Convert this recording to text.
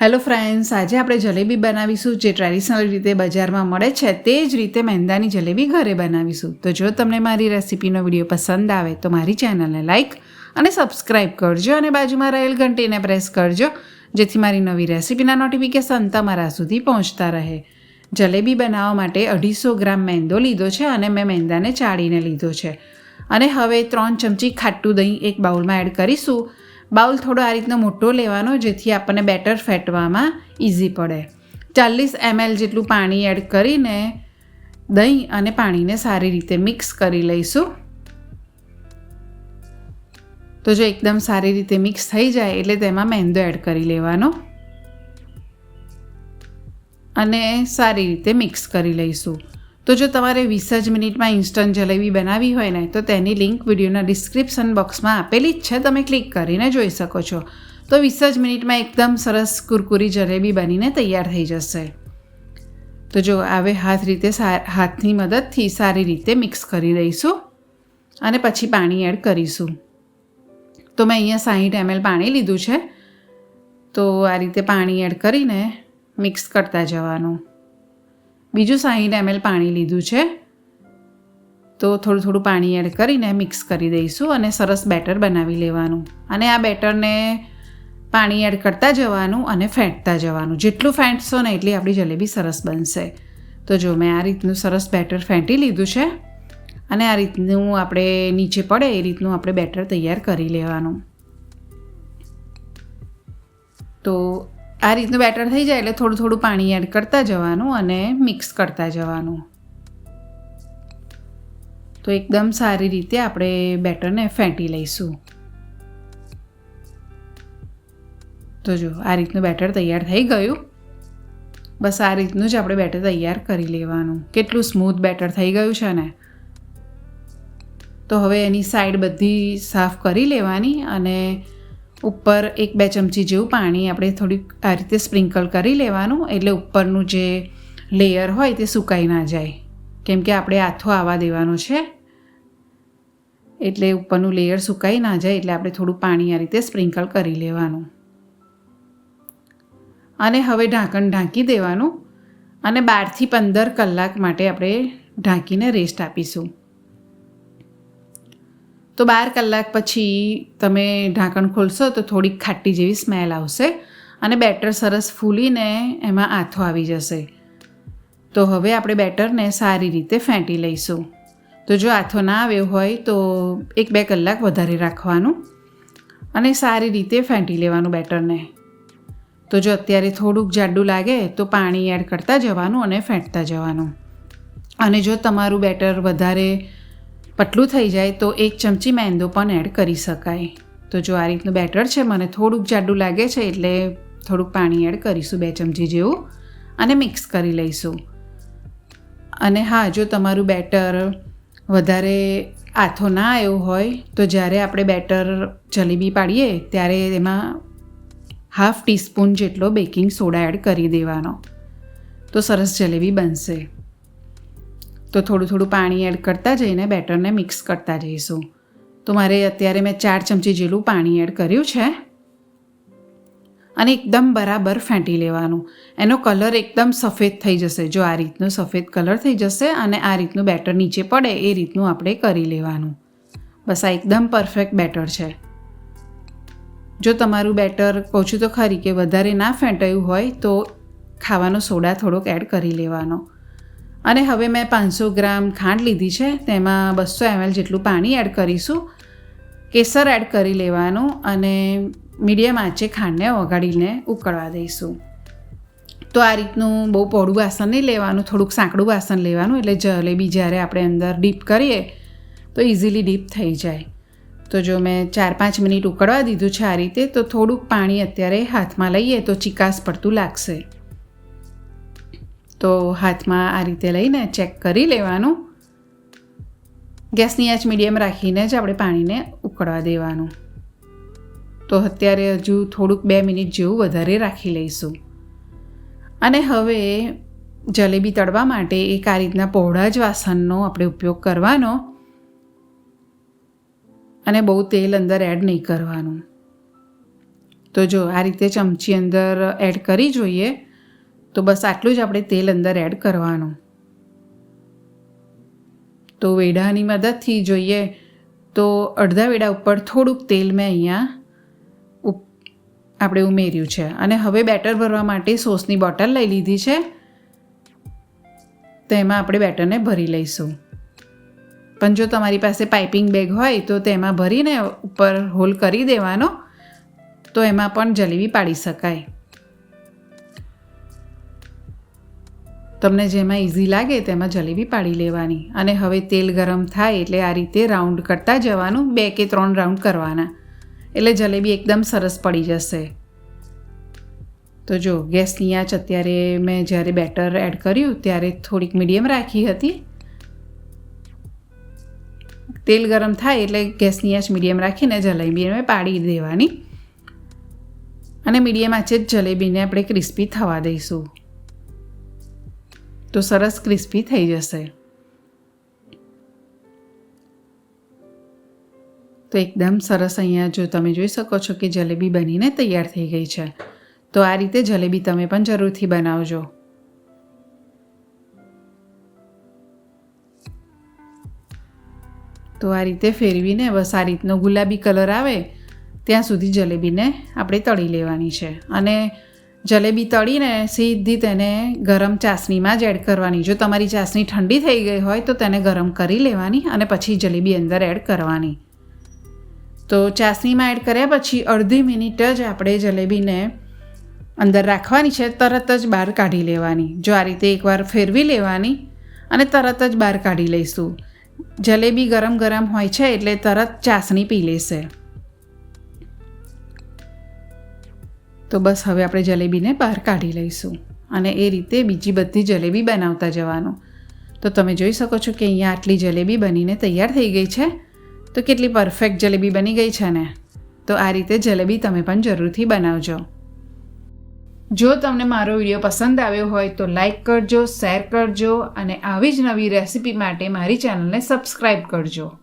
Hello friends, આજે આપણે જલેબી બનાવીશું જે ટ્રેડિશનલ રીતે બજારમાં મળે છે તે જ રીતે મેંદાની જલેબી ઘરે બનાવીશું. તો જો તમને મારી રેસિપીનો વીડિયો પસંદ આવે તો મારી ચેનલને લાઇક અને સબસ્ક્રાઇબ કરજો અને બાજુમાં રહેલ ઘંટીને પ્રેસ કરજો, જેથી મારી નવી રેસિપીના નોટિફિકેશન તમારા સુધી પહોંચતા રહે. જલેબી બનાવવા માટે અઢીસો ગ્રામ મેંદો લીધો છે અને મેં મેંદાને ચાળીને લીધો છે. અને હવે ત્રણ ચમચી ખાટું દહીં એક બાઉલમાં એડ કરીશું. બાઉલ થોડો આ રીતનો મોટો લેવાનો જેથી આપણને બેટર ફેટવામાં ઇઝી પડે. ચાલીસ એમએલ જેટલું પાણી એડ કરીને દહીં અને પાણીને સારી રીતે મિક્સ કરી લઈશું. તો જો એકદમ સારી રીતે મિક્સ થઈ જાય એટલે તેમાં મેંદો એડ કરી લેવાનો. અને સારી રીતે મિક્સ કરી લઈશું. તો જો તમારે વીસ જ મિનિટમાં ઇન્સ્ટન્ટ જલેબી બનાવી હોય ને, તો તેની લિંક વિડીયોના ડિસ્ક્રિપ્શન બોક્સમાં આપેલી જ છે. તમે ક્લિક કરીને જોઈ શકો છો. તો વીસ જ મિનિટમાં એકદમ સરસ કુરકુરી જલેબી બનીને તૈયાર થઈ જશે. તો જો આવે હાથ રીતે હાથની મદદથી સારી રીતે મિક્સ કરી દઈશું અને પછી પાણી એડ કરીશું. તો મેં અહીંયા સાહીઠ એમએલ પાણી લીધું છે. તો આ રીતે પાણી એડ કરીને મિક્સ કરતા જવાનું. બીજું સાહીઠ એમએલ પાણી લીધું છે. તો થોડું થોડું પાણી એડ કરીને મિક્સ કરી દઈશું અને સરસ બેટર બનાવી લેવાનું. અને આ બેટરને પાણી એડ કરતા જવાનું અને ફેંટતા જવાનું. જેટલું ફેંટશો ને એટલી આપણી જલેબી સરસ બનશે. તો જો મેં આ રીતનું સરસ બેટર ફેંટી લીધું છે અને આ રીતનું આપણે નીચે પડે એ રીતનું આપણે બેટર તૈયાર કરી લેવાનું. તો આ રીતનું બેટર થઈ જાય એટલે થોડું થોડું પાણી એડ કરતા જવાનું અને મિક્સ કરતા જવાનું. તો એકદમ સારી રીતે આપણે બેટરને ફેંટી લઈશું. તો જો, આ રીતનું બેટર તૈયાર થઈ ગયું. બસ આ રીતનું જ આપણે બેટર તૈયાર કરી લેવાનું. કેટલું સ્મૂથ બેટર થઈ ગયું છે ને. તો હવે એની સાઈડ બધી સાફ કરી લેવાની અને ઉપર એક બે ચમચી જેવું પાણી આપણે થોડીક આ રીતે સ્પ્રિંકલ કરી લેવાનું, એટલે ઉપરનું જે લેયર હોય તે સુકાઈ ના જાય. કેમ કે આપણે આથો આવવા દેવાનો છે. એટલે ઉપરનું લેયર સુકાઈ ના જાય, એટલે આપણે થોડું પાણી આ રીતે સ્પ્રિંકલ કરી લેવાનું. અને હવે ઢાંકણ ઢાંકી દેવાનું અને બારથી પંદર કલાક માટે આપણે ઢાંકીને રેસ્ટ આપીશું. તો બાર કલાક પછી તમે ઢાંકણ ખોલશો તો થોડીક ખાટી જેવી સ્મેલ આવશે અને બેટર સરસ ફૂલીને એમાં આથો આવી જશે. તો હવે આપણે બેટરને સારી રીતે ફેંટી લઈશું. તો જો આથો ના આવ્યો હોય તો એક બે કલાક વધારે રાખવાનું અને સારી રીતે ફેંટી લેવાનું બેટરને. તો જો અત્યારે થોડુંક જાડું લાગે તો પાણી એડ કરતા જવાનું અને ફેંટતા જવાનું. અને જો તમારું બેટર વધારે પતલું થઈ જાય તો એક ચમચી મેંદો પણ એડ કરી શકાય. તો જો આ રીતનું બેટર છે, મને થોડુંક જાડું લાગે છે, એટલે થોડુંક પાણી એડ કરીશું, બે ચમચી જેવું, અને મિક્સ કરી લઈશું. અને હા, જો તમારું બેટર વધારે આથો ના આવ્યો હોય, તો જ્યારે આપણે બેટર જલેબી પાડીએ, ત્યારે એમાં હાફ ટીસ્પૂન જેટલો બેકિંગ સોડા એડ કરી દેવાનો. તો સરસ જલેબી બનશે. તો થોડું થોડું પાણી એડ કરતા જઈને બેટરને મિક્સ કરતા જઈશું. તો મારે અત્યારે મેં ચાર ચમચી જેટલું પાણી એડ કર્યું છે. અને એકદમ બરાબર ફેંટી લેવાનું. એનો કલર એકદમ સફેદ થઈ જશે. જો આ રીતનું સફેદ કલર થઈ જશે અને આ રીતનું બેટર નીચે પડે, એ રીતનું આપણે કરી લેવાનું. બસ આ એકદમ પરફેક્ટ બેટર છે. જો તમારું બેટર કહું છું તો ખરી કે વધારે ના ફેંટાયું હોય તો ખાવાનો સોડા થોડોક એડ કરી લેવાનો. અને હવે મેં પાંચસો ગ્રામ ખાંડ લીધી છે, તેમાં બસો એમએલ જેટલું પાણી એડ કરીશું. કેસર એડ કરી લેવાનું અને મીડિયમ આંચે ખાંડને ઓગાડીને ઉકળવા દઈશું. તો આ રીતનું બહુ પહોળું વાસણ નહીં લેવાનું, થોડુંક સાંકડું વાસણ લેવાનું, એટલે જલેબી જ્યારે આપણે અંદર ડીપ કરીએ, તો ઇઝીલી ડીપ થઈ જાય. તો જો મેં ચાર પાંચ મિનિટ ઉકળવા દીધું છે આ રીતે, તો થોડુંક પાણી અત્યારે હાથમાં લઈએ તો ચિકાસ પડતું લાગશે. તો હાથમાં આ રીતે લઈને ચેક કરી લેવાનું. ગેસની આંચ મીડિયમ રાખીને જ આપણે પાણીને ઉકળવા દેવાનું. તો અત્યારે હજુ થોડુંક બે મિનિટ જેવું વધારે રાખી લઈશું. અને હવે જલેબી તળવા માટે એક આ રીતના પહોળા જ વાસણનો આપણે ઉપયોગ કરવાનો. અને બહુ તેલ અંદર એડ નહીં કરવાનું. તો જો આ રીતે ચમચી અંદર એડ કરી જોઈએ. તો બસ આટલું જ આપણે તેલ અંદર એડ કરવાનું. તો વેડાની મદદથી જોઈએ તો અડધા વેડા ઉપર થોડુંક તેલ મેં અહીંયા આપણે ઉમેર્યું છે. અને હવે બેટર ભરવા માટે સોસની બોટલ લઈ લીધી છે. તેમાં આપણે બેટરને ભરી લઈશું. પણ જો તમારી પાસે પાઇપિંગ બેગ હોય તો તેમાં ભરીને ઉપર હોલ કરી દેવાનો, તો એમાં પણ જલેબી પાડી શકાય. તમને જેમાં ઇઝી લાગે તેમાં જલેબી પાડી લેવાની. અને હવે તેલ ગરમ થાય એટલે આ રીતે રાઉન્ડ કરતા જવાનું, બે કે ત્રણ રાઉન્ડ કરવાના. એટલે જલેબી એકદમ સરસ પડી જશે. તો જો ગેસની આંચ અત્યારે મેં જ્યારે બેટર એડ કર્યું, ત્યારે થોડીક મીડિયમ રાખી હતી. તેલ ગરમ થાય એટલે ગેસની આંચ મીડિયમ રાખીને જલેબીને પાડી દેવાની. અને મીડિયમ આંચે જ જલેબીને આપણે ક્રિસ્પી થવા દઈશું. તો સરસ ક્રિસ્પી થઈ જશે. તો એકદમ સરસ અહીંયા જો તમે જોઈ શકો છો કે જલેબી બનીને તૈયાર થઈ ગઈ છે. તો આ રીતે જલેબી તમે પણ જરૂરથી બનાવજો. તો આ રીતે ફેરવીને બસ આ રીતનો ગુલાબી કલર આવે, ત્યાં સુધી જલેબીને આપણે તળી લેવાની છે. અને જલેબી તળીને સીધી તેને ગરમ ચાસણીમાં જ એડ કરવાની. જો તમારી ચાસણી ઠંડી થઈ ગઈ હોય તો તેને ગરમ કરી લેવાની અને પછી જલેબી અંદર એડ કરવાની. તો ચાસણીમાં એડ કર્યા પછી અડધી મિનિટ જ આપણે જલેબીને અંદર રાખવાની છે. તરત જ બહાર કાઢી લેવાની. જો આ રીતે એકવાર ફેરવી લેવાની અને તરત જ બહાર કાઢી લઈશું. જલેબી ગરમ ગરમ હોય છે એટલે તરત ચાસણી પી લેશે. તો બસ હવે આપણે જલેબીને બહાર કાઢી લઈશું. અને એ રીતે બીજી બધી જલેબી બનાવતા જવાનું. તો તમે જોઈ શકો છો કે અહીંયા આટલી જલેબી બનીને તૈયાર થઈ ગઈ છે. તો કેટલી પરફેક્ટ જલેબી બની ગઈ છે ને? તો આ રીતે જલેબી તમે પણ જરૂરથી બનાવજો. જો તમને મારો વીડિયો પસંદ આવ્યો હોય તો લાઈક કરજો, શેર કરજો અને આવી જ નવી રેસિપી માટે મારી ચેનલને સબસ્ક્રાઈબ કરજો.